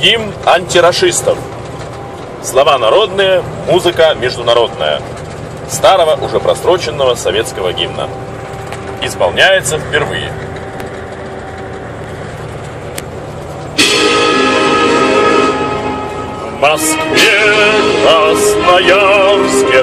Гимн антирашистов. Слова народные, музыка международная. Старого, уже просроченного советского гимна. Исполняется впервые. В Москве, Красноярске,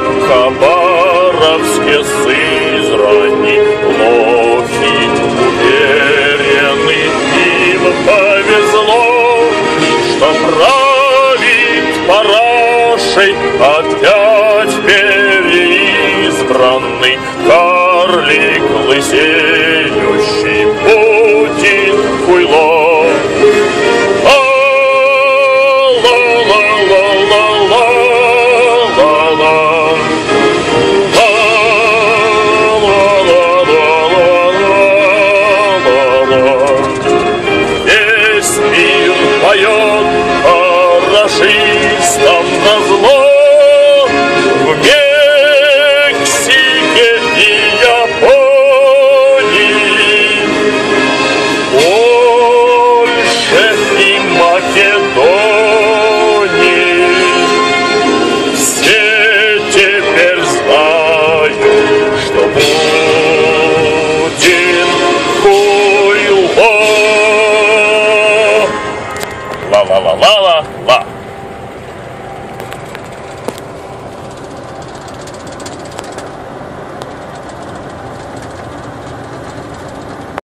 правит парашей опять переизбранный карлик лысеющий Путин хуйло. Весь на зло. В Мексике и Японии. Польше и Македонии. Все теперь знают, что Путин хуйло Ла-ла-ла-ла-ла-ла